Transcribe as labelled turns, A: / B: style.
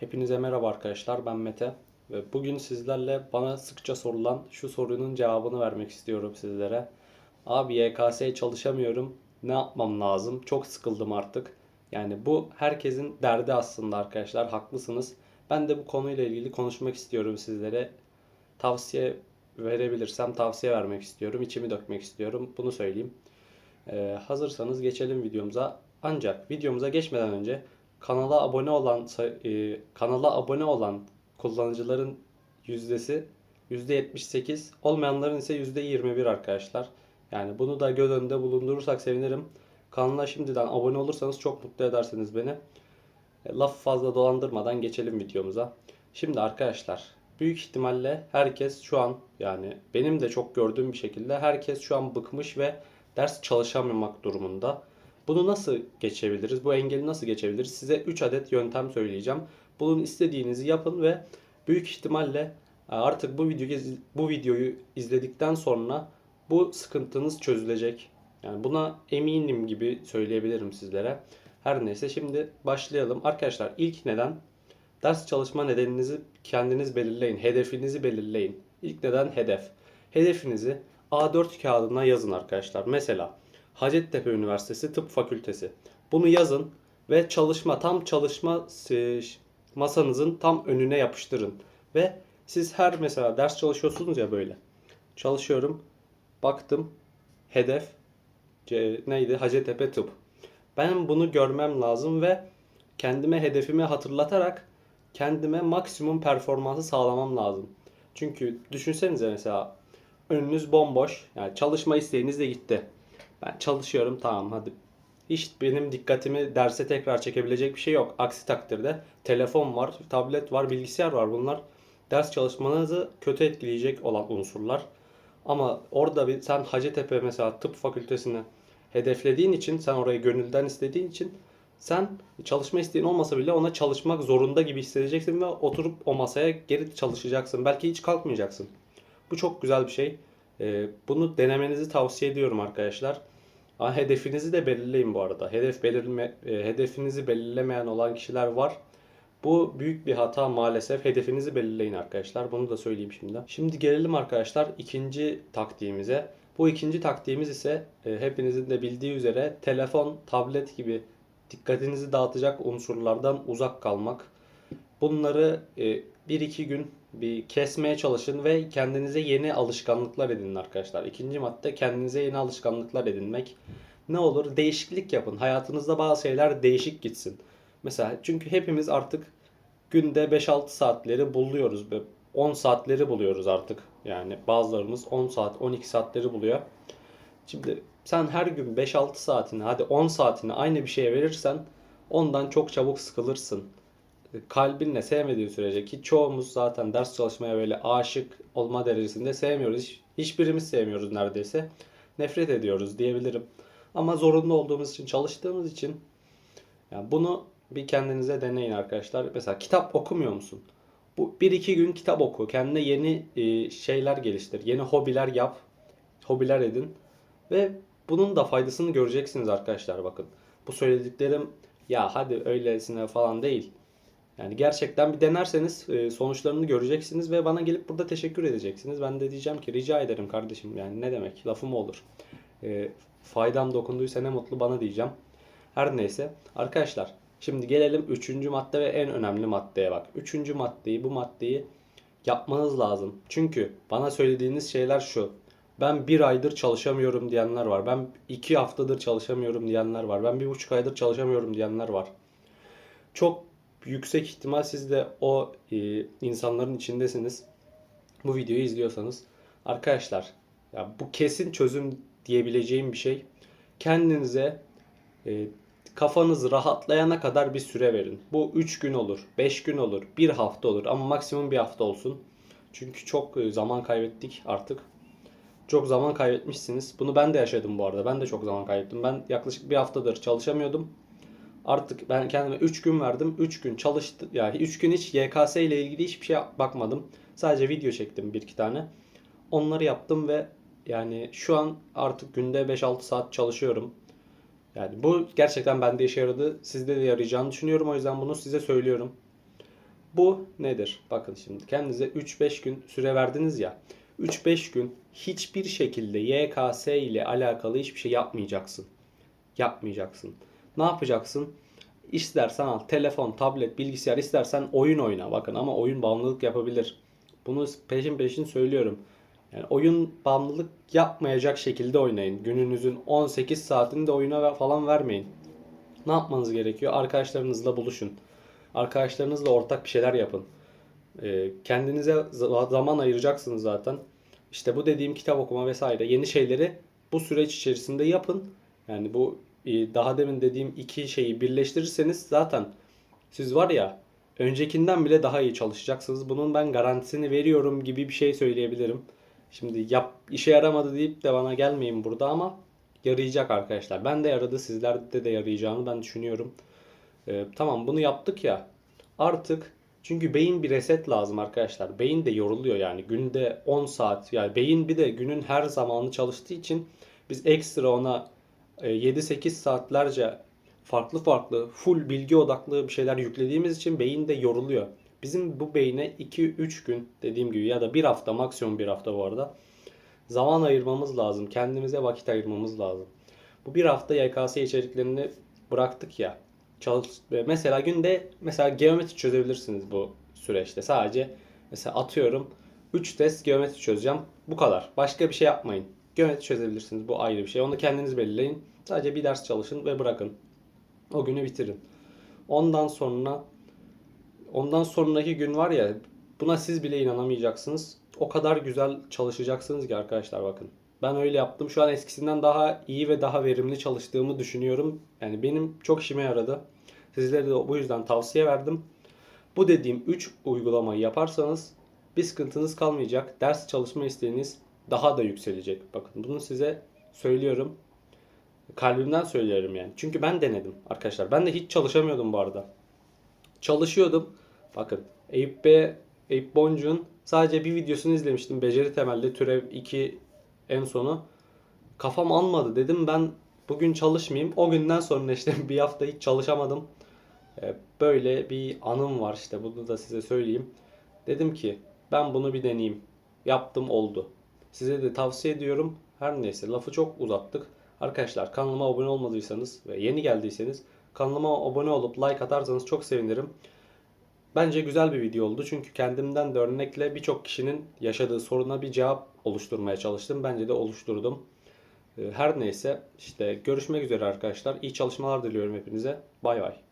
A: Hepinize merhaba arkadaşlar. Ben Mete ve bugün sizlerle bana sıkça sorulan şu sorunun cevabını vermek istiyorum sizlere. Abi YKS'ye çalışamıyorum. Ne yapmam lazım? Çok sıkıldım artık. Yani bu herkesin derdi aslında arkadaşlar. Haklısınız. Ben de bu konuyla ilgili konuşmak istiyorum sizlere. Tavsiye verebilirsem tavsiye vermek istiyorum. İçimi dökmek istiyorum. Bunu söyleyeyim. Ee, hazırsanız geçelim videomuza. Ancak videomuza geçmeden önce kanala abone olan e, kanala abone olan kullanıcıların yüzdesi %78, olmayanların ise %21 arkadaşlar. Yani bunu da göz önünde bulundurursak sevinirim. Kanala şimdiden abone olursanız çok mutlu edersiniz beni. E, Lafı fazla dolandırmadan geçelim videomuza. Şimdi arkadaşlar büyük ihtimalle herkes şu an yani benim de çok gördüğüm bir şekilde herkes şu an bıkmış ve ders çalışamamak durumunda. Bunu nasıl geçebiliriz? Bu engeli nasıl geçebiliriz? Size 3 adet yöntem söyleyeceğim. Bunun istediğinizi yapın ve büyük ihtimalle e, artık bu videoyu bu videoyu izledikten sonra bu sıkıntınız çözülecek. Yani buna eminim gibi söyleyebilirim sizlere. Her neyse şimdi başlayalım. Arkadaşlar ilk neden ders çalışma nedeninizi kendiniz belirleyin. Hedefinizi belirleyin. İlk neden hedef. Hedefinizi A4 kağıdına yazın arkadaşlar. Mesela Hacettepe Üniversitesi Tıp Fakültesi. Bunu yazın ve çalışma tam çalışma e, masanızın tam önüne yapıştırın. Ve siz her mesela ders çalışıyorsunuz ya böyle. Çalışıyorum. Baktım. Hedef neydi? Hacettepe Tıp. Ben bunu görmem lazım ve kendime hedefimi hatırlatarak kendime maksimum performansı sağlamam lazım. Çünkü düşünsenize mesela önünüz bomboş. Yani çalışma isteğiniz de gitti. Ben çalışıyorum tamam hadi. Hiç benim dikkatimi derse tekrar çekebilecek bir şey yok. Aksi takdirde telefon var, tablet var, bilgisayar var. Bunlar ders çalışmanızı kötü etkileyecek olan unsurlar. Ama orada bir sen Hacettepe mesela tıp fakültesini hedeflediğin için, sen orayı gönülden istediğin için sen çalışma isteğin olmasa bile ona çalışmak zorunda gibi hissedeceksin ve oturup o masaya geri çalışacaksın. Belki hiç kalkmayacaksın. Bu çok güzel bir şey. Ee, bunu denemenizi tavsiye ediyorum arkadaşlar. Ama hedefinizi de belirleyin bu arada. Hedef belirleme, e, hedefinizi belirlemeyen olan kişiler var. Bu büyük bir hata maalesef. Hedefinizi belirleyin arkadaşlar. Bunu da söyleyeyim şimdi. Şimdi gelelim arkadaşlar ikinci taktiğimize. Bu ikinci taktiğimiz ise e, hepinizin de bildiği üzere telefon, tablet gibi dikkatinizi dağıtacak unsurlardan uzak kalmak. Bunları e, bir iki gün bir kesmeye çalışın ve kendinize yeni alışkanlıklar edinin arkadaşlar. İkinci madde kendinize yeni alışkanlıklar edinmek. Ne olur değişiklik yapın. Hayatınızda bazı şeyler değişik gitsin. Mesela çünkü hepimiz artık günde 5-6 saatleri buluyoruz. ve 10 saatleri buluyoruz artık. Yani bazılarımız 10 saat, 12 saatleri buluyor. Şimdi sen her gün 5-6 saatini, hadi 10 saatini aynı bir şeye verirsen ondan çok çabuk sıkılırsın kalbinle sevmediğin sürece ki çoğumuz zaten ders çalışmaya böyle aşık olma derecesinde sevmiyoruz. Hiç, hiçbirimiz sevmiyoruz neredeyse. Nefret ediyoruz diyebilirim. Ama zorunlu olduğumuz için, çalıştığımız için yani bunu bir kendinize deneyin arkadaşlar. Mesela kitap okumuyor musun? Bu bir iki gün kitap oku. Kendine yeni e, şeyler geliştir. Yeni hobiler yap. Hobiler edin. Ve bunun da faydasını göreceksiniz arkadaşlar bakın. Bu söylediklerim ya hadi öylesine falan değil. Yani gerçekten bir denerseniz e, sonuçlarını göreceksiniz ve bana gelip burada teşekkür edeceksiniz. Ben de diyeceğim ki rica ederim kardeşim yani ne demek lafım olur. E, faydam dokunduysa ne mutlu bana diyeceğim. Her neyse arkadaşlar şimdi gelelim üçüncü madde ve en önemli maddeye bak. Üçüncü maddeyi bu maddeyi yapmanız lazım. Çünkü bana söylediğiniz şeyler şu. Ben bir aydır çalışamıyorum diyenler var. Ben iki haftadır çalışamıyorum diyenler var. Ben bir buçuk aydır çalışamıyorum diyenler var. Çok yüksek ihtimal siz de o e, insanların içindesiniz. Bu videoyu izliyorsanız. Arkadaşlar ya bu kesin çözüm diyebileceğim bir şey. Kendinize e, kafanız rahatlayana kadar bir süre verin. Bu 3 gün olur, 5 gün olur, 1 hafta olur ama maksimum bir hafta olsun. Çünkü çok e, zaman kaybettik artık. Çok zaman kaybetmişsiniz. Bunu ben de yaşadım bu arada. Ben de çok zaman kaybettim. Ben yaklaşık bir haftadır çalışamıyordum. Artık ben kendime 3 gün verdim. 3 gün çalıştı. Yani 3 gün hiç YKS ile ilgili hiçbir şey bakmadım. Sadece video çektim bir iki tane. Onları yaptım ve yani şu an artık günde 5-6 saat çalışıyorum. Yani bu gerçekten bende işe yaradı. Sizde de yarayacağını düşünüyorum. O yüzden bunu size söylüyorum. Bu nedir? Bakın şimdi kendinize 3-5 gün süre verdiniz ya. 3-5 gün hiçbir şekilde YKS ile alakalı hiçbir şey yapmayacaksın. Yapmayacaksın. Ne yapacaksın? İstersen al telefon, tablet, bilgisayar istersen oyun oyna. Bakın ama oyun bağımlılık yapabilir. Bunu peşin peşin söylüyorum. Yani oyun bağımlılık yapmayacak şekilde oynayın. Gününüzün 18 saatini de oyuna falan vermeyin. Ne yapmanız gerekiyor? Arkadaşlarınızla buluşun. Arkadaşlarınızla ortak bir şeyler yapın. Ee, kendinize za- zaman ayıracaksınız zaten. İşte bu dediğim kitap okuma vesaire yeni şeyleri bu süreç içerisinde yapın. Yani bu daha demin dediğim iki şeyi birleştirirseniz zaten siz var ya öncekinden bile daha iyi çalışacaksınız. Bunun ben garantisini veriyorum gibi bir şey söyleyebilirim. Şimdi yap işe yaramadı deyip de bana gelmeyin burada ama yarayacak arkadaşlar. Ben de yaradı, sizlerde de yarayacağını ben düşünüyorum. Ee, tamam bunu yaptık ya. Artık çünkü beyin bir reset lazım arkadaşlar. Beyin de yoruluyor yani. Günde 10 saat yani beyin bir de günün her zamanı çalıştığı için biz ekstra ona 7-8 saatlerce farklı farklı full bilgi odaklı bir şeyler yüklediğimiz için beyin de yoruluyor. Bizim bu beyne 2-3 gün dediğim gibi ya da bir hafta maksimum bir hafta bu arada zaman ayırmamız lazım. Kendimize vakit ayırmamız lazım. Bu bir hafta YKS içeriklerini bıraktık ya. Çalış, e, mesela günde mesela geometri çözebilirsiniz bu süreçte. Sadece mesela atıyorum 3 test geometri çözeceğim. Bu kadar. Başka bir şey yapmayın. Geometri çözebilirsiniz. Bu ayrı bir şey. Onu kendiniz belirleyin. Sadece bir ders çalışın ve bırakın. O günü bitirin. Ondan sonra ondan sonraki gün var ya buna siz bile inanamayacaksınız. O kadar güzel çalışacaksınız ki arkadaşlar bakın. Ben öyle yaptım. Şu an eskisinden daha iyi ve daha verimli çalıştığımı düşünüyorum. Yani benim çok işime yaradı. Sizlere de bu yüzden tavsiye verdim. Bu dediğim 3 uygulamayı yaparsanız bir sıkıntınız kalmayacak. Ders çalışma isteğiniz daha da yükselecek. Bakın bunu size söylüyorum. Kalbimden söylüyorum yani. Çünkü ben denedim arkadaşlar. Ben de hiç çalışamıyordum bu arada. Çalışıyordum. Bakın Eyüp B, Eyüp Boncuk'un sadece bir videosunu izlemiştim. Beceri temelli türev 2 en sonu. Kafam almadı. Dedim ben bugün çalışmayayım. O günden sonra işte bir hafta hiç çalışamadım. Ee, Böyle bir anım var işte. Bunu da size söyleyeyim. Dedim ki ben bunu bir deneyeyim. Yaptım oldu. Size de tavsiye ediyorum. Her neyse lafı çok uzattık. Arkadaşlar kanalıma abone olmadıysanız ve yeni geldiyseniz kanalıma abone olup like atarsanız çok sevinirim. Bence güzel bir video oldu çünkü kendimden de örnekle birçok kişinin yaşadığı soruna bir cevap oluşturmaya çalıştım. Bence de oluşturdum. Ee, Her neyse işte görüşmek üzere arkadaşlar. İyi çalışmalar diliyorum hepinize. Bay bay.